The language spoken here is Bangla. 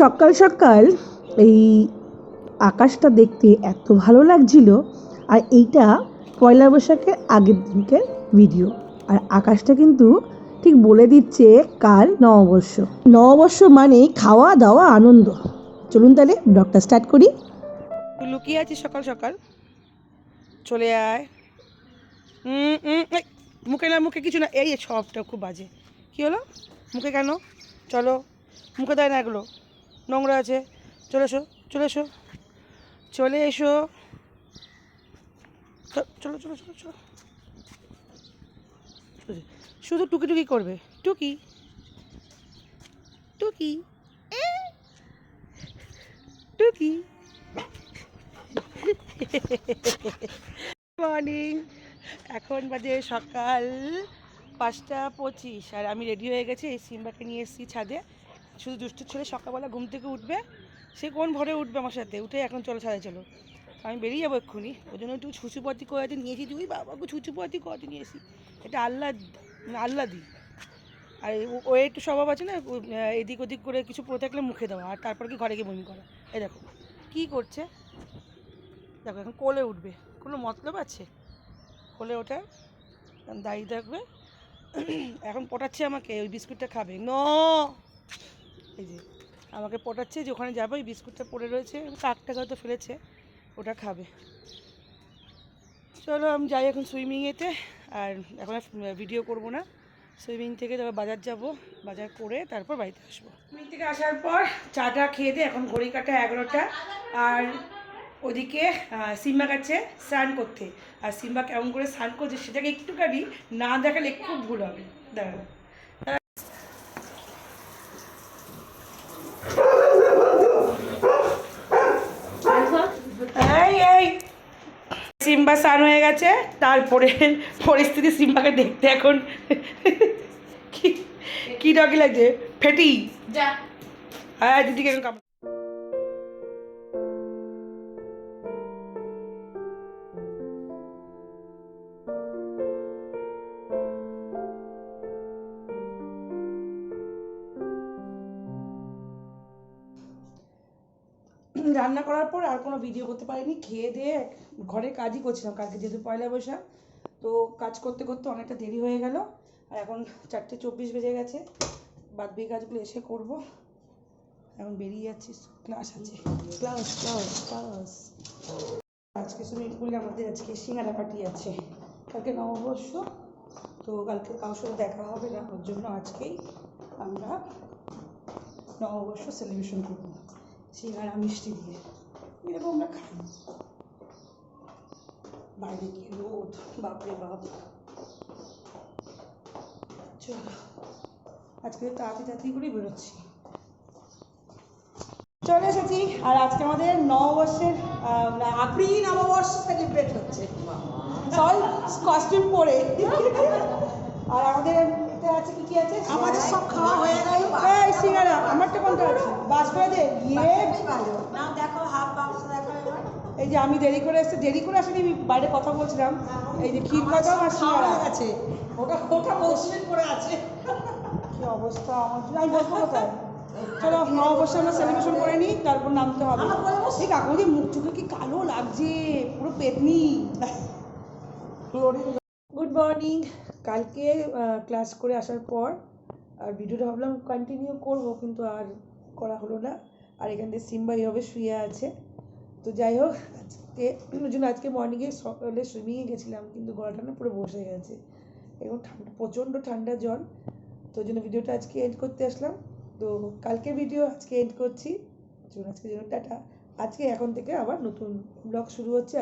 সকাল সকাল এই আকাশটা দেখতে এত ভালো লাগছিল। আর এইটা পয়লা বৈশাখের আগের দিনকের ভিডিও আর আকাশটা কিন্তু ঠিক বলে দিচ্ছে কাল নববর্ষ। নববর্ষ মানে খাওয়া দাওয়া আনন্দ। চলুন তাহলে ব্লগটা স্টার্ট করি। লুকিয়ে আছিস সকাল সকাল? চলে আয়। মুখে না, মুখে কিছু না। এই সবটা খুব বাজে। কি হলো? মুখে কেন? চলো, মুখে দেয় না এগুলো। নোংরা আছে। চলে এসো চলে এসো চলে এসো। চলো চলো চলো চলো শুধু টুকি টুকি করবে। টুকি। টুকি। টুকি। মর্নিং এখন বাজে সকাল পাঁচটা পঁচিশ। আর আমি রেডি হয়ে গেছি, এই সিম্বাকে নিয়ে এসেছি ছাদে। শুধু দুষ্টু ছেলে সকালবেলা ঘুম থেকে উঠবে, সে কোন ভোরে উঠবে আমার সাথে? উঠে এখন চলো ছাদে চলো। আমি বেরিয়ে যাব এক্ষুনি। ওই জন্য একটু ছুচুপাতি করাতে নিয়েছি তুই বাবাকে ছুচুপাতি করাতে নিয়েছি। এটা আল্লাহ মানে আল্লাহ দি আর ও- একটু স্বভাব আছে না এদিক ওদিক করে কিছু পড়ে থাকলে মুখে দেওয়া, আর তারপর কি ঘরে গিয়ে বমি করা। এই দেখো, কী করছে? দেখো, এখন কোলে উঠবে। কোনো মতলব আছে? কোলে ওঠা, দাঁড়িয়ে থাকবে। এখন পটাচ্ছে আমাকে, ওই বিস্কুটটা খাবে। ন! এই যে, আমাকে পটাচ্ছে যে ওখানে যাবে ওই বিস্কুটটা পড়ে রয়েছে, কাকটা হয়তো ফেলেছে, ওটা খাবে। চলো, আমি যাই এখন সুইমিংয়েতে আর এখন ভিডিও করব না। সুইমিং থেকে তারপর বাজার যাব, বাজার করে তারপর বাড়িতে আসব। সুইমিং থেকে আসার পর চাটা খেয়ে দিয়ে এখন ঘড়ি কাটা এগারোটা, আর ওদিকে সিম্বা কাছে স্নান করতে। আর সিম্বা কেমন করে স্নান করছে সেটাকে একটুখানি না দেখালে খুব ভুল হবে। দাঁড়ানো এই এই সিম্বা স্নান হয়ে গেছে তারপরে পরিস্থিতি সিম্বাকে দেখতে এখন। কি কি ডকি লাগছে? ফেটি? যা। হ্যাঁ দিদিকে এখন রান্না করার পর আর কোনো ভিডিও করতে পারিনি। খেয়ে দিয়ে ঘরের কাজই করছিলাম। কালকে যেহেতু পয়লা বৈশাখ, তো কাজ করতে করতে অনেকটা দেরি হয়ে গেল। আর এখন চারটে চব্বিশ বেজে গেছে। বাদ বাকি কাজগুলো এসে করব। এখন বেরিয়ে যাচ্ছি। ক্লাস আছে। ক্লাস ক্লাস ক্লাস আজকে সুইমিং পুলে আমাদের আজকে সিঙ্গারা পার্টি আছে। কালকে নববর্ষ, তো কালকে কারোর সাথে দেখা হবে না। ওর জন্য আজকেই আমরা নববর্ষ সেলিব্রেশন করব। সিঙ্গারা মিষ্টি দিয়ে এরকম আমরা খাই। বাইরে কি রোদ বাপরে বাপ। চলো আজকে তাড়াতাড়ি তাড়াতাড়ি করেই বেরোচ্ছি। চলে এসেছি আর আজকে আমাদের নববর্ষের আপনি নববর্ষ সেলিব্রেট হচ্ছে। সবাই কস্টিউম পরে। আর আমাদের আছে কি কি আছে? আমাদের সব খাওয়া হয়ে গেল। এই সিঙ্গারা আমারটা কোনটা আছে? বাস করে দে ইয়ে না দেখো হাফ বাক্স দেখো এই যে আমি দেরি করে এসে দেরি করে আসিনি আমি বাইরে কথা বলছিলাম। এই যে ক্ষীর কদম আর সিঙ্গারা। হয়ে গেছে। ওটা ওটা মৌসুমের করে আছে। কি অবস্থা? আমার আমি বসবো কোথায়? চলো নববর্ষে আমরা সেলিব্রেশন করে নিই তারপর নামতে হবে। এই কাকুদি মুখ চোখে কি কালো লাগছে? পুরো পেতনি। গুড মর্নিং কালকে ক্লাস করে আসার পর, আর ভিডিওটা ভাবলাম কন্টিনিউ করব, কিন্তু আর করা হলো না। আর এখান থেকে সিম্বা এইভাবে শুয়ে আছে। তো যাই হোক, আজকে জন্য আজকে মর্নিংয়ে সকালে সুইমিংয়ে গেছিলাম, কিন্তু গলাটা না পুরো বসে গেছে। এবং ঠান্ডা, প্রচণ্ড ঠান্ডা জল তো জন্য ভিডিওটা আজকে এন্ড করতে আসলাম। তো কালকে ভিডিও আজকে এন্ড করছি। আজকে জন্য টাটা। আজকে এখন থেকে আবার নতুন ব্লগ শুরু হচ্ছে।